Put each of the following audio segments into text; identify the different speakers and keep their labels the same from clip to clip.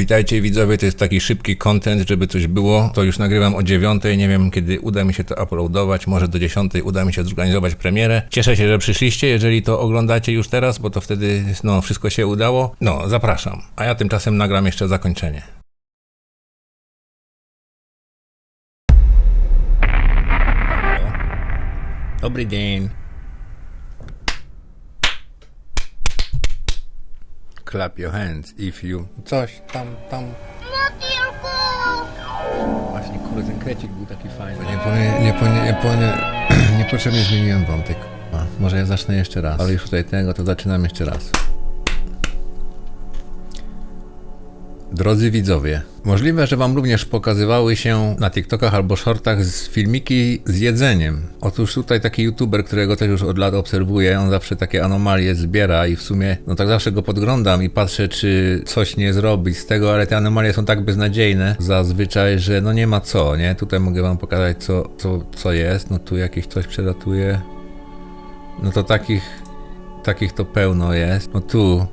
Speaker 1: Witajcie widzowie, to jest taki szybki content, żeby coś było. To już nagrywam o 9, nie wiem kiedy uda mi się to uploadować, może do 10 uda mi się zorganizować premierę. Cieszę się, że przyszliście, jeżeli to oglądacie już teraz, bo to wtedy no, wszystko się udało. No, zapraszam. A ja tymczasem nagram jeszcze zakończenie. Dobry dzień. Clap your hands if you... Coś tam, tam... Właśnie, kurde, ten krecik był taki fajny. Nie, ponie, nie, ponie, nie, ponie, niepotrzebnie zmieniłem wątek. A, może ja zacznę jeszcze raz. Ale już tutaj tego, to zaczynam jeszcze raz. Drodzy widzowie, możliwe, że Wam również pokazywały się na TikTokach albo shortach z filmiki z jedzeniem. Otóż tutaj taki youtuber, którego też już od lat obserwuję, on zawsze takie anomalie zbiera i w sumie, no tak zawsze go podglądam i patrzę, czy coś nie zrobić z tego, ale te anomalie są tak beznadziejne zazwyczaj, że no nie ma co, nie? Tutaj mogę Wam pokazać, co, co, co jest. No tu jakieś coś przelatuje. No to takich, takich to pełno jest. No tu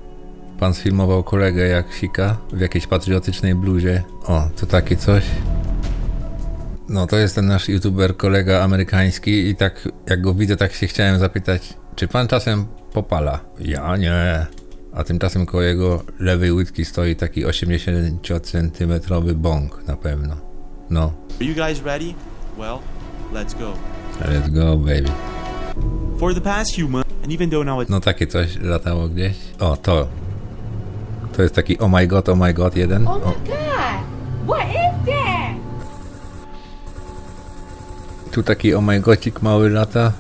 Speaker 1: Pan sfilmował kolegę jak sika w jakiejś patriotycznej bluzie. O, to takie coś. No, to jest ten nasz youtuber, kolega amerykański i tak jak go widzę, tak się chciałem zapytać, czy pan czasem popala? Ja nie. A tymczasem koło jego lewej łydki stoi taki 80-centymetrowy bąk na pewno. No,
Speaker 2: Are you guys ready? Well, let's go.
Speaker 1: let's go baby.
Speaker 2: For the past few months, and even though now it's
Speaker 1: No takie coś latało gdzieś. O, to. To jest taki oh my god, oh my god jeden.
Speaker 3: Oh my god! What is that?
Speaker 1: tu taki oh my godcik mały lata.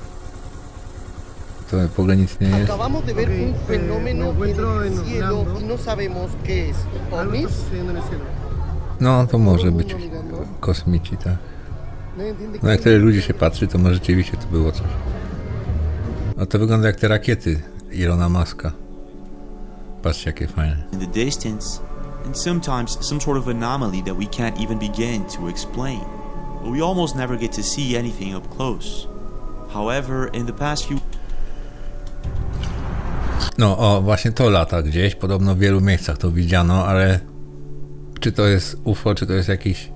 Speaker 1: To w ogóle nic nie jest.
Speaker 4: Acabamos de ver un fenómeno
Speaker 5: me encuentro
Speaker 4: en el cielo y no sabemos qué es. ¿Ovnis?
Speaker 1: No, to może być kosmici, tak. No jak tyle ludzi się patrzy, to może rzeczywiście to było coś. A to wygląda jak te rakiety Ilona Maska. Patrzcie jakie fajne.
Speaker 2: in the distance, and sometimes some sort of anomaly that we can't even begin to explain. But we almost never get to see anything up close. However, in the past few
Speaker 1: No, o, właśnie to lata gdzieś. Podobno w wielu miejscach to widziano, ale czy to jest UFO, czy to jest jakiś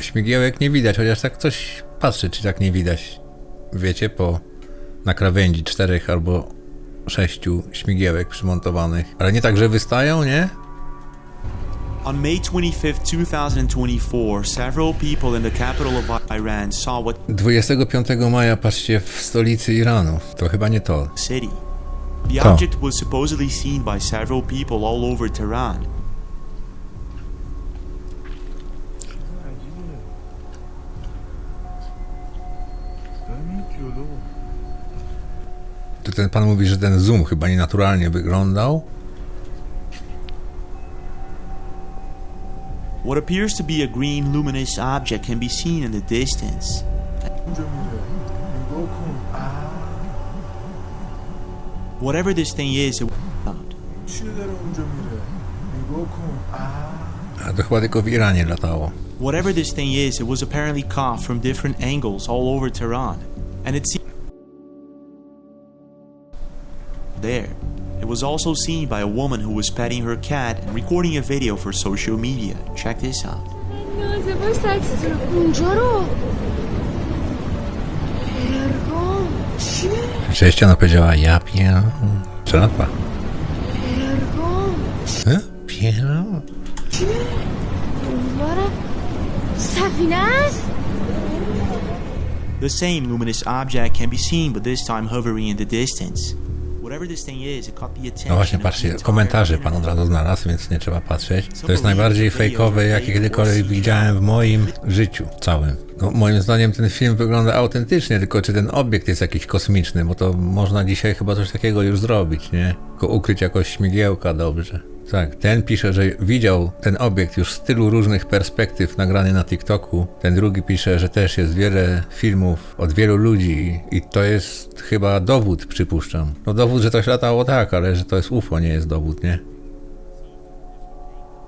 Speaker 1: śmigiełek, nie widać. Chociaż tak coś patrzy, czy tak nie widać. Wiecie, po na krawędzi czterech albo sześciu śmigiełek przymontowanych. Ale nie tak, że wystają, nie?
Speaker 2: On May 25, 2024, several people in the capital of Iran saw what
Speaker 1: 25 maja, patrzcie, w stolicy Iranu. To chyba nie to.
Speaker 2: city. The object was supposedly seen by several people all over Tehran.
Speaker 1: Ten pan mówi, że ten zoom chyba nienaturalnie wyglądał.
Speaker 2: What appears to be a green luminous object can be seen in the distance. Whatever this thing is, it found.
Speaker 1: A to chyba tylko w Iranie latało.
Speaker 2: Whatever this thing is, it was apparently caught from different angles all over Tehran, and it seemed there. It was also seen by a woman who was petting her cat and recording a video for social media. Check this out. The same luminous object can be seen, but this time hovering in the distance.
Speaker 1: No właśnie, patrzcie, komentarze pan od razu znalazł, więc nie trzeba patrzeć. To jest najbardziej fejkowe, jakie kiedykolwiek widziałem w moim życiu całym. No, moim zdaniem ten film wygląda autentycznie, tylko czy ten obiekt jest jakiś kosmiczny, bo to można dzisiaj chyba coś takiego już zrobić, nie? Tylko ukryć jakoś śmigiełka dobrze. Tak, ten pisze, że widział ten obiekt już z tylu różnych perspektyw nagrany na TikToku. Ten drugi pisze, że też jest wiele filmów od wielu ludzi i to jest chyba dowód, przypuszczam. No dowód, że coś latało tak, ale że to jest UFO nie jest dowód, nie?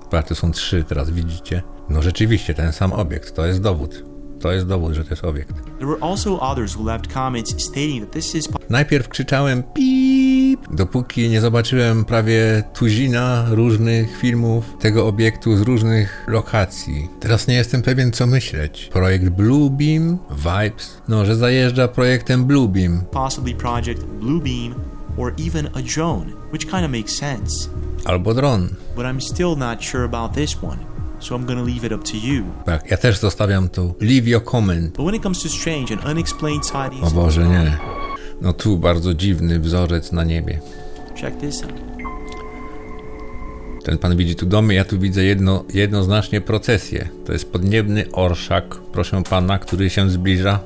Speaker 1: Patrz, to są trzy, teraz widzicie? No rzeczywiście, ten sam obiekt, to jest dowód. To jest dowód, że to jest obiekt. Najpierw krzyczałem dopóki nie zobaczyłem prawie tuzina różnych filmów tego obiektu z różnych lokacji. Teraz nie jestem pewien, co myśleć. Projekt Bluebeam, Vibes, no, że zajeżdża projektem Bluebeam.
Speaker 2: possibly Project Bluebeam, or even a drone, which kind of makes sense.
Speaker 1: Albo dron.
Speaker 2: But I'm still not sure about this one, so I'm gonna leave it up to you.
Speaker 1: Tak, ja też zostawiam tu. Leave your comment.
Speaker 2: But when it comes to strange and unexplained sightings,
Speaker 1: O Boże, nie. No tu bardzo dziwny wzorzec na niebie.
Speaker 2: check this out.
Speaker 1: Ten pan widzi tu domy, ja tu widzę jedno, jednoznacznie procesję. To jest podniebny orszak, proszę pana, który się zbliża.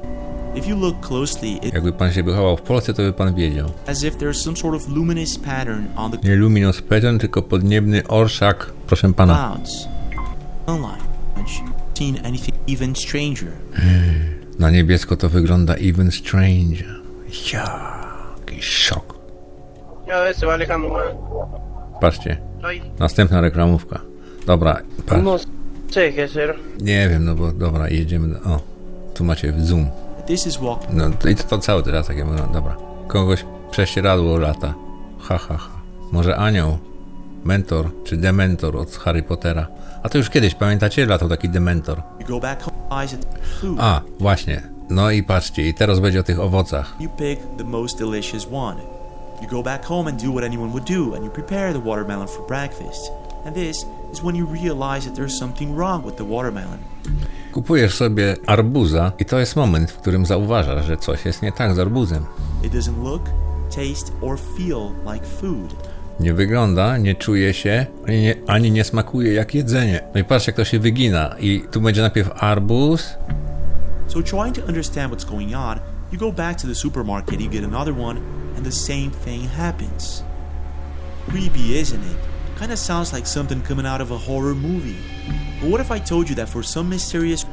Speaker 2: If you look closely, it's
Speaker 1: Jakby pan się wychował w Polsce, to by pan wiedział.
Speaker 2: as if there's some sort of luminous pattern on the
Speaker 1: Nie luminous pattern, tylko podniebny orszak, proszę pana.
Speaker 2: clouds. Sunlight. Seen anything even stranger?
Speaker 1: Na niebiesko to wygląda even stranger. Jaki szok.
Speaker 5: A ver, se va alejando más.
Speaker 1: Patrzcie,
Speaker 5: Ay,
Speaker 1: następna reklamówka. Dobra, patrz.
Speaker 5: no qué hacer.
Speaker 1: Nie wiem, no bo dobra, jedziemy. Do... O, tu macie zoom.
Speaker 2: This is walk.
Speaker 1: No to i to, to całe teraz takie wygląda. Dobra. Kogoś prześcieradło lata. Ha, ha, ha. Może anioł, mentor czy dementor od Harry Pottera. A to już kiedyś, pamiętacie? Latał taki dementor.
Speaker 2: You go back home, eyes at food.
Speaker 1: A, właśnie. No i patrzcie, i teraz będzie o tych owocach.
Speaker 2: You pick the most delicious one. You go back home and do what anyone would do, and you prepare the watermelon for breakfast. And this is when you realize that there's something wrong with the watermelon.
Speaker 1: Kupujesz sobie arbuza i to jest moment, w którym zauważasz, że coś jest nie tak z arbuzem.
Speaker 2: It doesn't look, taste, or feel like food.
Speaker 1: Nie wygląda, nie czuje się, ani nie, ani nie smakuje jak jedzenie. No i patrz, jak to się wygina. I tu będzie najpierw arbuz,
Speaker 2: So, trying to understand what's going on, you go back to the supermarket, you get another one, and the same thing happens. Creepy, isn't it? Kinda sounds like something coming out of a horror movie. But what if I told you that for some mysterious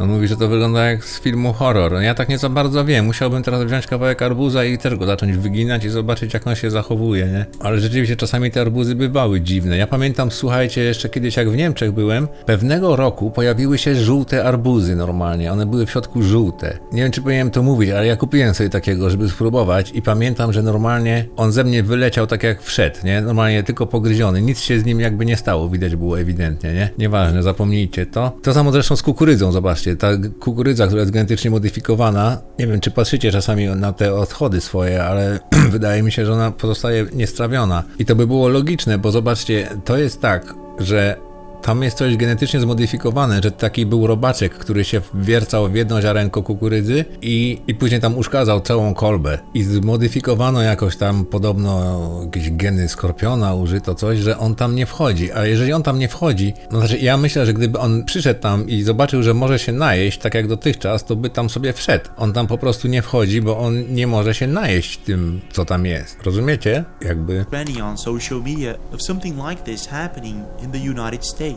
Speaker 1: On mówi, że to wygląda jak z filmu horror. No ja tak nie za bardzo wiem. Musiałbym teraz wziąć kawałek arbuza i też go zacząć wyginać i zobaczyć, jak on się zachowuje, nie? Ale rzeczywiście czasami te arbuzy bywały dziwne. Ja pamiętam, słuchajcie, jeszcze kiedyś jak w Niemczech byłem, pewnego roku pojawiły się żółte arbuzy normalnie. One były w środku żółte. Nie wiem, czy powinienem to mówić, ale ja kupiłem sobie takiego, żeby spróbować i pamiętam, że normalnie on ze mnie wyleciał tak jak wszedł, nie? Normalnie tylko pogryziony. Nic się z nim jakby nie stało, widać było ewidentnie, nie? Nieważne, zapomnijcie to. To samo zresztą z kukurydzą, zobaczcie. Ta kukurydza, która jest genetycznie modyfikowana, nie wiem, czy patrzycie czasami na te odchody swoje, ale wydaje mi się, że ona pozostaje niestrawiona. I to by było logiczne, bo zobaczcie, to jest tak, że tam jest coś genetycznie zmodyfikowane, że taki był robaczek, który się wiercał w jedno ziarenko kukurydzy i, i później tam uszkadzał całą kolbę. I zmodyfikowano jakoś tam podobno jakieś geny skorpiona, użyto coś, że on tam nie wchodzi. A jeżeli on tam nie wchodzi, no znaczy ja myślę, że gdyby on przyszedł tam i zobaczył, że może się najeść, tak jak dotychczas, to by tam sobie wszedł. On tam po prostu nie wchodzi, bo on nie może się najeść tym, co tam jest. Rozumiecie? Jakby...
Speaker 2: on social media of something like this happening in the United States.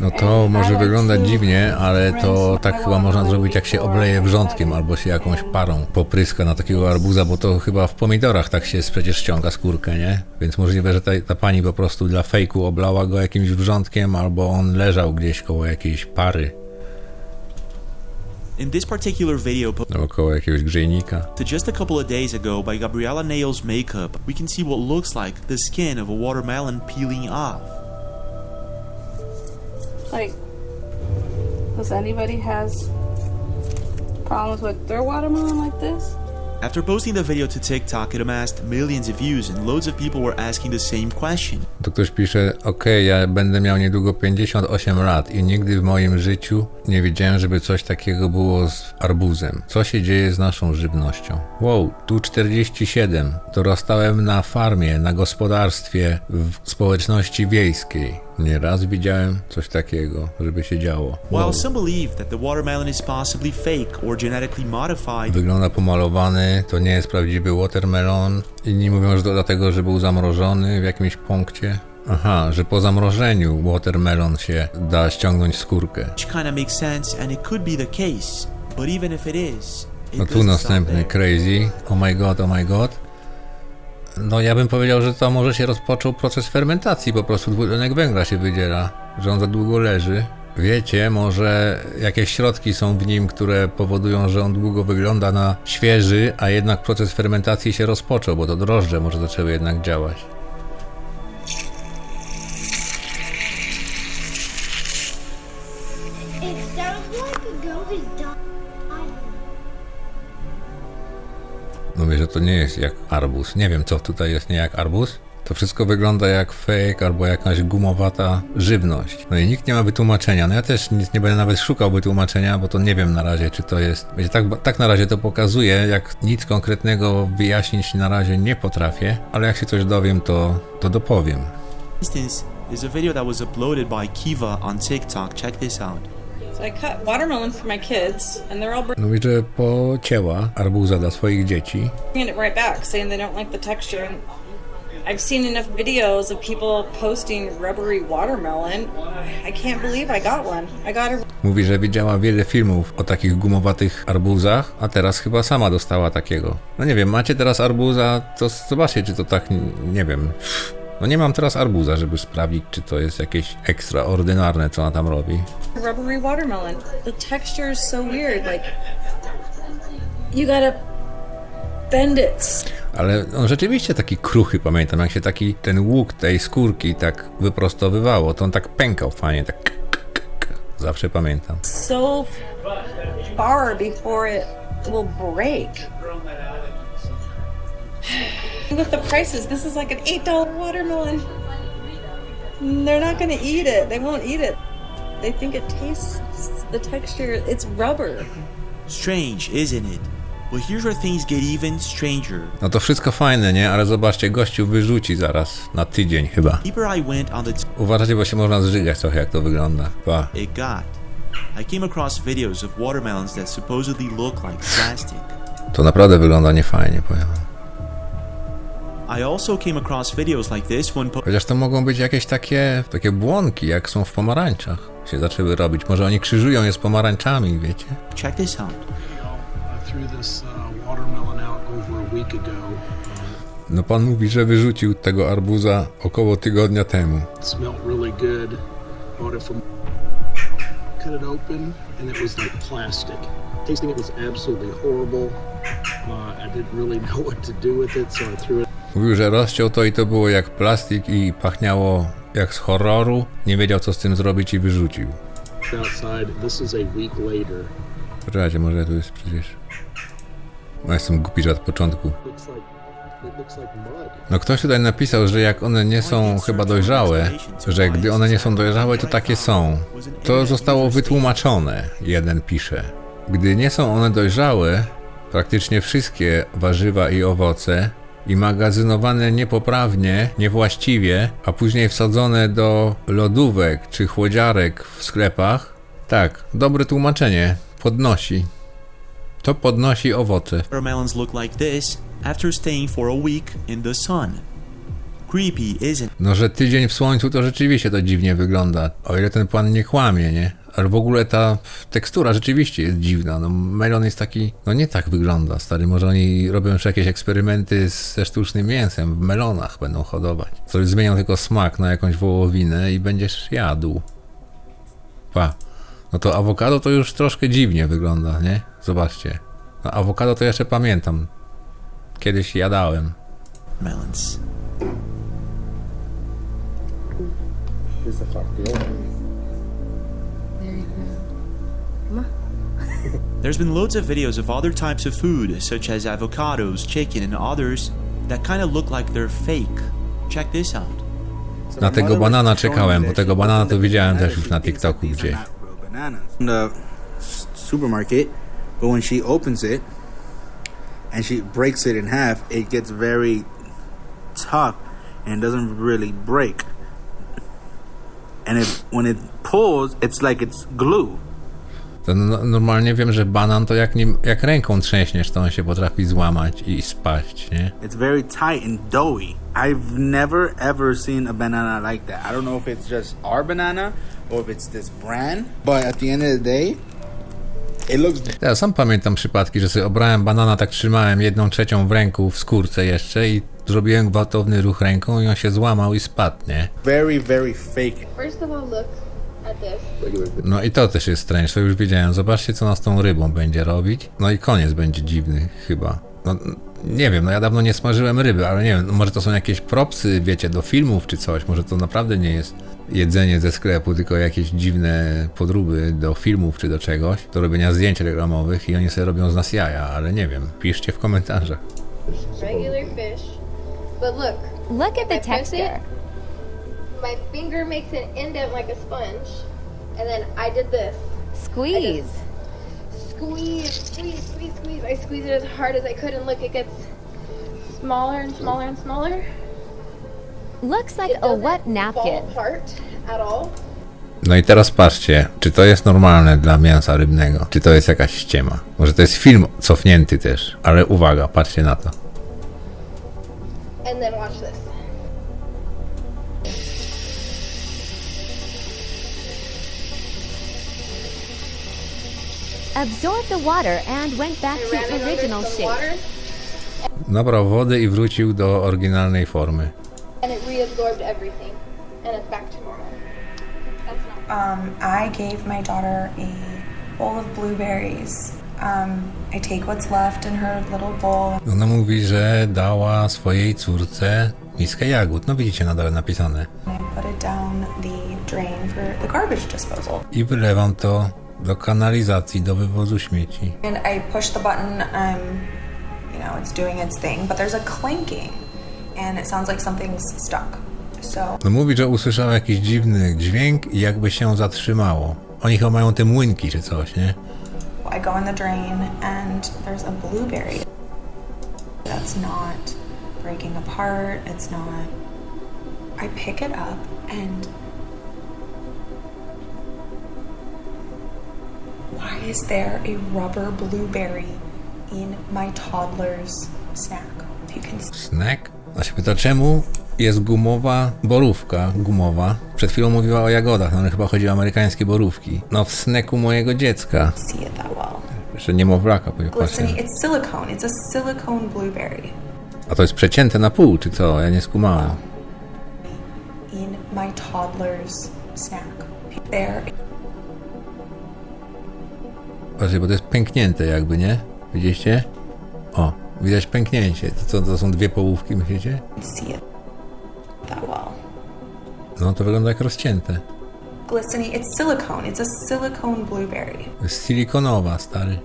Speaker 1: No to może wyglądać dziwnie, ale to tak chyba można zrobić, jak się obleje wrzątkiem albo się jakąś parą popryska na takiego arbuza, bo to chyba w pomidorach tak się przecież ściąga skórkę, nie? Więc możliwe, że ta, ta pani po prostu dla fejku oblała go jakimś wrzątkiem, albo on leżał gdzieś koło jakiejś pary,
Speaker 2: In this particular video posted
Speaker 1: albo koło jakiegoś
Speaker 2: just a couple of days ago by Gabriella Nails Makeup, we can see what looks like the skin of a watermelon peeling off.
Speaker 6: like, does anybody has problems with their watermelon like this?
Speaker 2: After posting the video to TikTok, it amassed millions of views and loads of people were asking the same question.
Speaker 1: To ktoś pisze, okej, ja będę miał niedługo 58 lat i nigdy w moim życiu nie wiedziałem, żeby coś takiego było z arbuzem. Co się dzieje z naszą żywnością? Wow, tu 47. Dorastałem na farmie, na gospodarstwie, w społeczności wiejskiej. Nieraz widziałem coś takiego, żeby się działo. Wow. Wygląda pomalowany, to nie jest prawdziwy watermelon. Inni mówią, że to dlatego, że był zamrożony w jakimś punkcie. Aha, że po zamrożeniu watermelon się da ściągnąć skórkę. No tu następny crazy. Oh my god, oh my god. No ja bym powiedział, że to może się rozpoczął proces fermentacji, po prostu dwutlenek węgla się wydziela, że on za długo leży. Wiecie, może jakieś środki są w nim, które powodują, że on długo wygląda na świeży, a jednak proces fermentacji się rozpoczął, bo to drożdże może zaczęły jednak działać. Mówię, że to nie jest jak arbuz. Nie wiem, co tutaj jest nie jak arbuz. To wszystko wygląda jak fake albo jakaś gumowata żywność. No i nikt nie ma wytłumaczenia. No ja też nic nie będę nawet szukał wytłumaczenia, bo to nie wiem na razie, czy to jest. Wiecie, tak, tak na razie to pokazuje, jak nic konkretnego wyjaśnić na razie nie potrafię, ale jak się coś dowiem, to, to dopowiem.
Speaker 2: Instance, there's a video that was uploaded by Kiva on TikTok. Check this out.
Speaker 1: Mówi, że pocięła arbuza dla swoich dzieci.
Speaker 6: bringing it right back, saying they don't like the texture. And I've seen enough videos of people posting rubbery watermelon. I can't believe I got one. I got a
Speaker 1: Mówi, że widziała wiele filmów o takich gumowatych arbuzach, a teraz chyba sama dostała takiego. No nie wiem, macie teraz arbuza, to zobaczcie, czy to tak, nie wiem. No nie mam teraz arbuza, żeby sprawdzić, czy to jest jakieś ekstraordynarne, co ona tam robi.
Speaker 6: rubbery watermelon. The texture is so weird. Like you gotta bend it.
Speaker 1: Ale on rzeczywiście taki kruchy, pamiętam, jak się taki, ten łuk tej skórki tak wyprostowywało, to on tak pękał fajnie, tak Zawsze pamiętam.
Speaker 6: so far before it will break. With the prices, this is like an eight dollar watermelon. They're not gonna eat it. They won't eat it. They think it tastes the texture. It's rubber.
Speaker 2: Strange, isn't it? Well, here's where things get even stranger.
Speaker 1: No to wszystko fajne, nie? Ale zobaczcie, gościu wyrzuci zaraz na tydzień chyba. Uważajcie, bo się można zżygać trochę, jak to wygląda. Pa.
Speaker 2: it got. I came across videos of watermelons that supposedly look like plastic.
Speaker 1: To naprawdę wygląda niefajnie, powiem.
Speaker 2: I also came across videos like this one po-
Speaker 1: Chociaż to mogą być jakieś takie, takie błonki, jak są w pomarańczach. Się zaczęły robić. Może oni krzyżują je z pomarańczami, wiecie?
Speaker 2: check this out.
Speaker 7: I threw this watermelon out over a week ago.
Speaker 1: No pan mówi, że wyrzucił tego arbuza około tygodnia temu.
Speaker 7: It smelled really good. Bought it from. Cut it open, and it was like plastic. Tasting it was absolutely horrible. Uh, I didn't really know what to do with it, so I threw it
Speaker 1: Mówił, że rozciął to i to było jak plastik i pachniało jak z horroru. Nie wiedział co z tym zrobić i wyrzucił. Poczekajcie, może tu jest przecież... No jestem głupi, że od początku. No ktoś tutaj napisał, że jak one nie są chyba dojrzałe, że gdy one nie są dojrzałe, to takie są. To zostało wytłumaczone, jeden pisze. Gdy nie są one dojrzałe, praktycznie wszystkie warzywa i owoce i magazynowane niepoprawnie, niewłaściwie, a później wsadzone do lodówek czy chłodziarek w sklepach, tak, dobre tłumaczenie, podnosi. To podnosi owoce.
Speaker 2: Watermelons look like this after staying for a week in the sun. Creepy, isn't
Speaker 1: No, że tydzień w słońcu to rzeczywiście to dziwnie wygląda. O ile ten pan nie kłamie, nie? Ale w ogóle ta tekstura rzeczywiście jest dziwna. No, melon jest taki, no nie tak wygląda, stary. Może oni robią jeszcze jakieś eksperymenty z- ze sztucznym mięsem, w melonach będą hodować. Coś zmienią tylko smak na jakąś wołowinę i będziesz jadł. Pa. No to awokado to już troszkę dziwnie wygląda, nie? Zobaczcie. No, awokado to jeszcze pamiętam. Kiedyś jadałem.
Speaker 2: melons. There's been loads of videos of other types of food, such as avocados, chicken, and others, that kind of look like they're fake. Check this out.
Speaker 1: Na tego banana czekałem, bo tego banana to widziałem też już na TikToku gdzieś.
Speaker 8: bananas from the supermarket, but when she opens it and she breaks it in half, it gets very tough and doesn't really break. And it, when it pulls, it's like it's glue.
Speaker 1: To no, normalnie wiem, że banan to jak, nim, jak ręką trzęśniesz, to on się potrafi złamać i spaść, nie?
Speaker 8: It's very tight and doughy. I've never ever seen a banana like that. I don't know if it's just our banana or if it's this brand, but at the end of the day, it looks
Speaker 1: Ja sam pamiętam przypadki, że sobie obrałem banana, tak trzymałem jedną trzecią w ręku, w skórce jeszcze i zrobiłem gwałtowny ruch ręką i on się złamał i spadł, nie?
Speaker 8: very, very fake.
Speaker 3: First of all, look.
Speaker 1: No i to też jest strange, to już wiedziałem. Zobaczcie, co nas tą rybą będzie robić. No i koniec będzie dziwny chyba. No, nie wiem, no ja dawno nie smażyłem ryby, ale nie wiem, no może to są jakieś propsy, wiecie, do filmów czy coś. Może to naprawdę nie jest jedzenie ze sklepu, tylko jakieś dziwne podróby do filmów czy do czegoś, do robienia zdjęć reklamowych i oni sobie robią z nas jaja, ale nie wiem. Piszcie w komentarzach.
Speaker 3: Regular fish. But look,
Speaker 9: Look at the texture.
Speaker 3: My finger makes an indent like a sponge. And then I did this.
Speaker 9: Squeeze.
Speaker 3: Squeeze, squeeze, squeeze, squeeze. I squeeze it as hard as I could and look, it gets smaller and smaller and smaller.
Speaker 9: Looks like
Speaker 3: It
Speaker 9: a wet
Speaker 3: fall
Speaker 9: napkin.
Speaker 3: apart at all.
Speaker 1: No i teraz patrzcie, czy to jest normalne dla mięsa rybnego, czy to jest jakaś ściema. Może to jest film cofnięty też, ale uwaga, patrzcie na to.
Speaker 3: And then watch this.
Speaker 9: Absorbed the water and went back
Speaker 3: I
Speaker 9: to original shape.
Speaker 1: Nabrał wody i wrócił do oryginalnej formy.
Speaker 3: and it reabsorbed everything. And it's back to normal. That's not
Speaker 10: Um, I gave my daughter a bowl of blueberries. Um, I take what's left in her little bowl
Speaker 1: Ona mówi, że dała swojej córce miskę jagód. No widzicie na dole napisane.
Speaker 10: I put it down the drain for the garbage disposal.
Speaker 1: I wylewam to do kanalizacji, do wywozu śmieci.
Speaker 10: And I push the button, um, you know, it's doing its thing, but there's a clanking, and it sounds like something's stuck. So
Speaker 1: No mówi, że usłyszała jakiś dziwny dźwięk i jakby się zatrzymało. Oni chyba mają te młynki czy coś, nie?
Speaker 10: I go in the drain, and there's a blueberry that's not breaking apart. It's not. I pick it up, and why is there a rubber blueberry in my toddler's snack? You can
Speaker 1: Snack? A się pyta, czemu jest gumowa borówka gumowa? Przed chwilą mówiła o jagodach, no ale chyba chodzi o amerykańskie borówki. No w sneku mojego dziecka.
Speaker 10: see it that well.
Speaker 1: Jeszcze niemowlaka,
Speaker 10: it's silicone. It's a silicone blueberry
Speaker 1: A to jest przecięte na pół, czy co? Ja nie skumałem.
Speaker 10: in my toddler's snack. There
Speaker 1: Patrzcie, bo to jest pęknięte jakby, nie? Widzieliście? O, widać pęknięcie. To co, to są dwie połówki, myślicie?
Speaker 10: you can see it that well.
Speaker 1: No to wygląda jak rozcięte.
Speaker 10: Glistening, it's silicone. It's a silicone blueberry.
Speaker 1: To jest silikonowa, stary.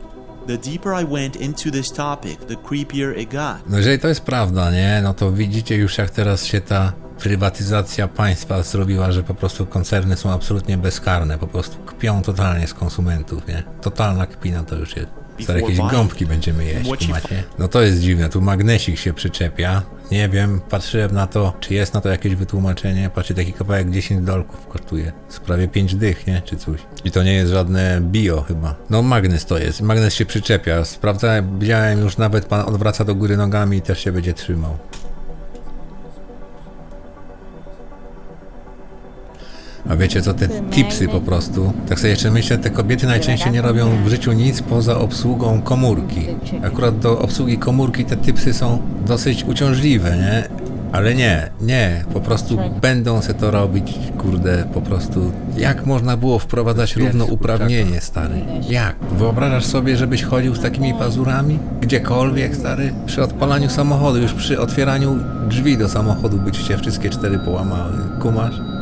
Speaker 2: The deeper I went into this topic, the creepier it got.
Speaker 1: No jeżeli to jest prawda, nie? No to widzicie już jak teraz się ta prywatyzacja państwa zrobiła, że po prostu koncerny są absolutnie bezkarne, po prostu kpią totalnie z konsumentów, nie? Totalna kpina to już jest. Stare jakieś gąbki będziemy jeść, macie? No to jest dziwne, tu magnesik się przyczepia. Nie wiem, patrzyłem na to, czy jest na to jakieś wytłumaczenie. Patrzcie, taki kawałek 10 dolków kosztuje. Z prawie 5 dych, nie? Czy coś. I to nie jest żadne bio chyba. No magnes to jest, magnes się przyczepia. Sprawdzałem, widziałem już nawet pan odwraca do góry nogami i też się będzie trzymał. A wiecie co, te tipsy po prostu, tak sobie jeszcze myślę, te kobiety najczęściej nie robią w życiu nic poza obsługą komórki. Akurat do obsługi komórki te tipsy są dosyć uciążliwe, nie? Ale nie, nie, po prostu będą se to robić, kurde, po prostu. Jak można było wprowadzać równouprawnienie, stary? Jak? Wyobrażasz sobie, żebyś chodził z takimi pazurami? Gdziekolwiek, stary? Przy odpalaniu samochodu, już przy otwieraniu drzwi do samochodu by ci się wszystkie cztery połamały. Kumasz?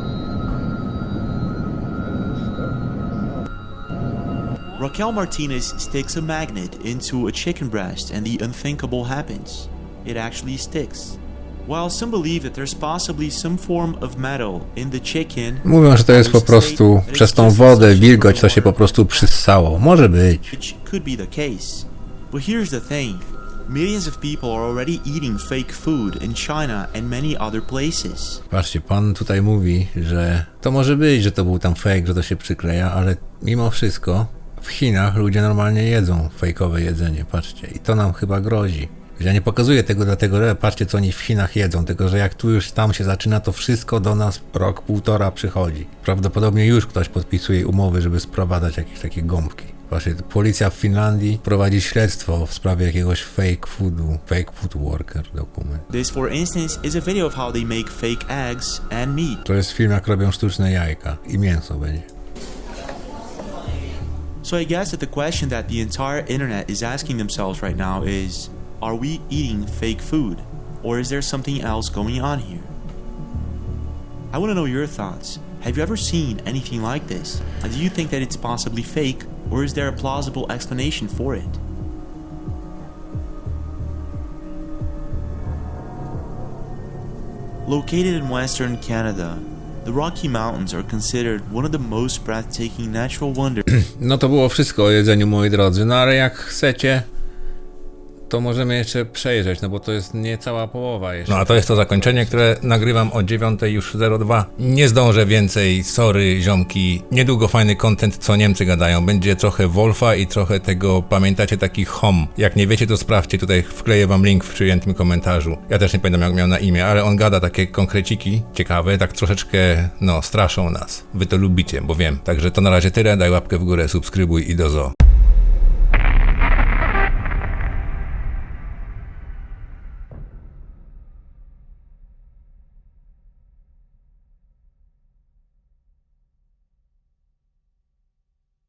Speaker 2: Raquel Martinez sticks a magnet into a chicken breast and the unthinkable happens. It actually sticks. While some believe that there's possibly some form of metal in the chicken,
Speaker 1: Mówią, że to jest po prostu przez tą wodę, wilgoć, to się po prostu przyssało. Może być.
Speaker 2: Which could be the case. But here's the thing. Millions of people are already eating fake food in China and many other places.
Speaker 1: Patrzcie, pan tutaj mówi, że to może być, że to był tam fake, że to się przykleja, ale mimo wszystko w Chinach ludzie normalnie jedzą fejkowe jedzenie, patrzcie. I to nam chyba grozi. Ja nie pokazuję tego dlatego, że patrzcie co oni w Chinach jedzą, tylko że jak tu już tam się zaczyna, to wszystko do nas rok, półtora przychodzi. Prawdopodobnie już ktoś podpisuje umowy, żeby sprowadzać jakieś takie gąbki. Właśnie policja w Finlandii prowadzi śledztwo w sprawie jakiegoś fake foodu, fake food worker dokument.
Speaker 2: This, for instance, is a video of how they make fake eggs and meat.
Speaker 1: To jest film jak robią sztuczne jajka i mięso będzie.
Speaker 2: So I guess that the question that the entire internet is asking themselves right now is are we eating fake food? Or is there something else going on here? I want to know your thoughts. Have you ever seen anything like this? And do you think that it's possibly fake, or is there a plausible explanation for it? Located in western Canada, the Rocky Mountains are considered one of the most breathtaking natural wonders.
Speaker 1: No to było wszystko o jedzeniu, moi drodzy. No ale jak chcecie, to możemy jeszcze przejrzeć, no bo to jest nie cała połowa jeszcze. No a to jest to zakończenie, które nagrywam o 9 już 02. Nie zdążę więcej, sorry ziomki. Niedługo fajny content, co Niemcy gadają. Będzie trochę Wolfa i trochę tego, pamiętacie, taki hom. Jak nie wiecie, to sprawdźcie, tutaj wkleję wam link w przyjętym komentarzu. Ja też nie pamiętam jak miał na imię, ale on gada takie konkreciki ciekawe, tak troszeczkę, no, straszą nas. Wy to lubicie, bo wiem. Także to na razie tyle, daj łapkę w górę, subskrybuj i do zo.